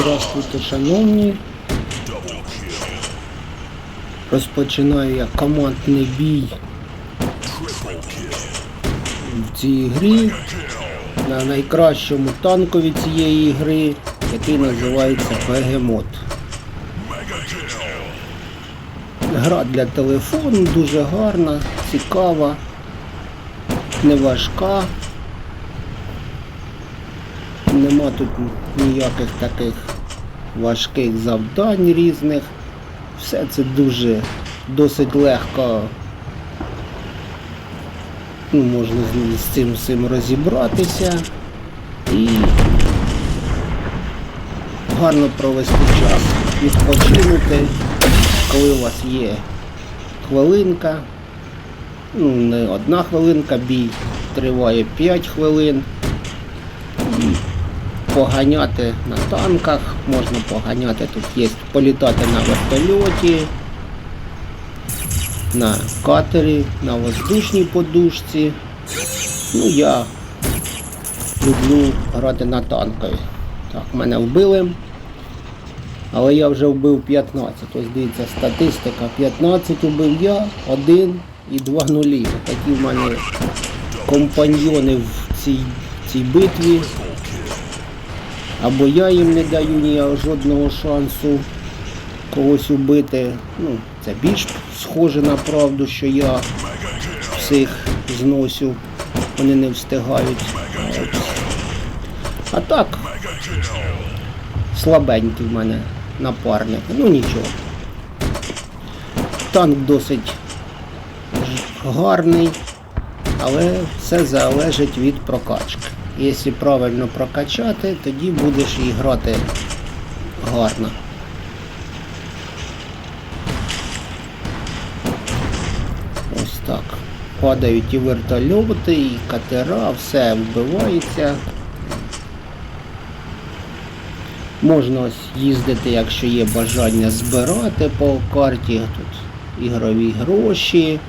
Здравствуйте, шановні. Розпочинаю я командний бій в цій грі на найкращому танкові цієї гри, який називається Бегемот. Гра для телефону дуже гарна, цікава, не важка. Нема тут ніяких таких важких завдань різних. Все це дуже досить легко ну, можна з, цим всім розібратися і гарно провести час, відпочинути, коли у вас є хвилинка, ну не одна хвилинка, бій триває 5 хвилин поганяти на танках, можна поганяти, тут є політати на вертольоті, на катері, на воздушній подушці. Ну я люблю грати на танкові. Так, мене вбили. Але я вже вбив 15. Ось дивіться, статистика. 15 убив я, 1 і 2 нулі. Такі в мене компаньйони в цій, цій битві. Або я їм не даю ніякого жодного шансу когось убити. Ну, це більш схоже на правду, що я всіх зносю, вони не встигають. А так, слабенький в мене напарник. Ну нічого. Танк досить гарний, але все залежить від прокачки. Якщо правильно прокачати, тоді будеш і грати гарно. Ось так. Падають і вертольоти, і катера, все вбивається. Можна ось їздити, якщо є бажання збирати по карті. Тут ігрові гроші.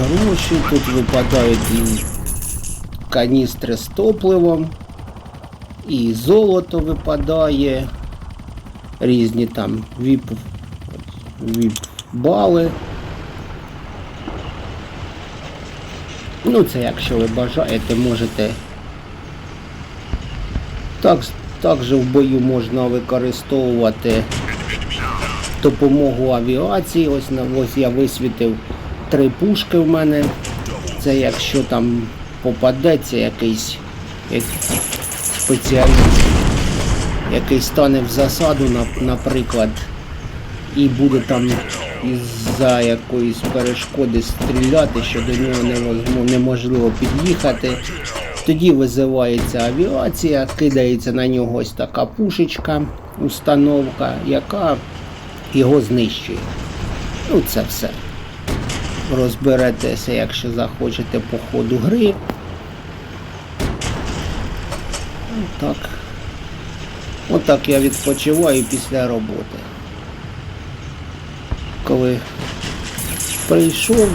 Гроші, тут випадають і каністри з топливом, і золото випадає, різні там віп, віп бали. Ну, це якщо ви бажаєте, можете. Так, також в бою можна використовувати допомогу авіації. Ось на ось я висвітив три пушки в мене. Це якщо там попадеться якийсь як, спеціаліст, який стане в засаду, наприклад, і буде там із-за якоїсь перешкоди стріляти, що до нього неможливо під'їхати. Тоді визивається авіація, кидається на нього ось така пушечка, установка, яка його знищує. Ну це все. Розберетеся, якщо захочете по ходу гри. Так. Отак я відпочиваю після роботи. Коли прийшов,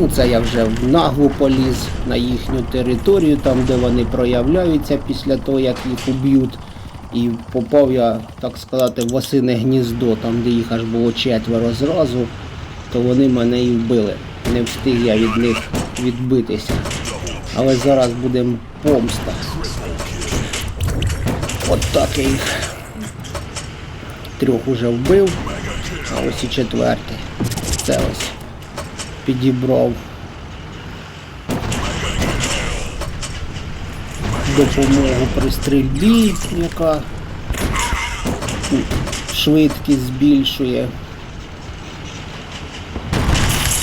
ну це я вже в наглу поліз на їхню територію, там де вони проявляються після того, як їх уб'ють. І попав я, так сказати, в осине гніздо, там де їх аж було четверо зразу, то вони мене і вбили. Не встиг я від них відбитися. Але зараз буде помста. От так я їх трьох уже вбив, а ось і четвертий. Це ось підібрав допомогу при стрільбі, яка швидкість збільшує.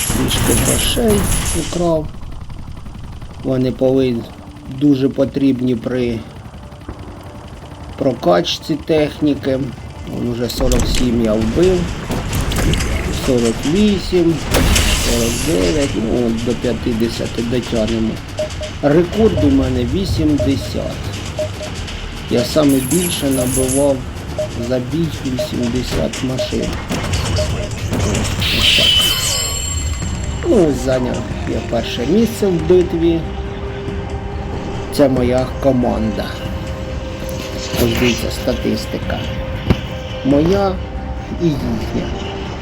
Трішки грошей украв. Вони повинні дуже потрібні при прокачці техніки. Вон уже 47 я вбив. 48, 49, ну до 50 дотягнемо. Рекорд у мене 80. Я саме більше набивав за бій 80 машин. Ось так. Ну, зайняв я перше місце в битві. Це моя команда. Ось дивіться, статистика. Моя і їхня.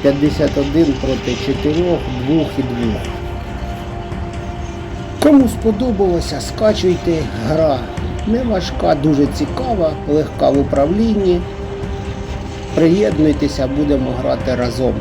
51 проти 4, 2 і 2. Кому сподобалося, скачуйте. Гра не важка, дуже цікава, легка в управлінні. Приєднуйтеся, будемо грати разом.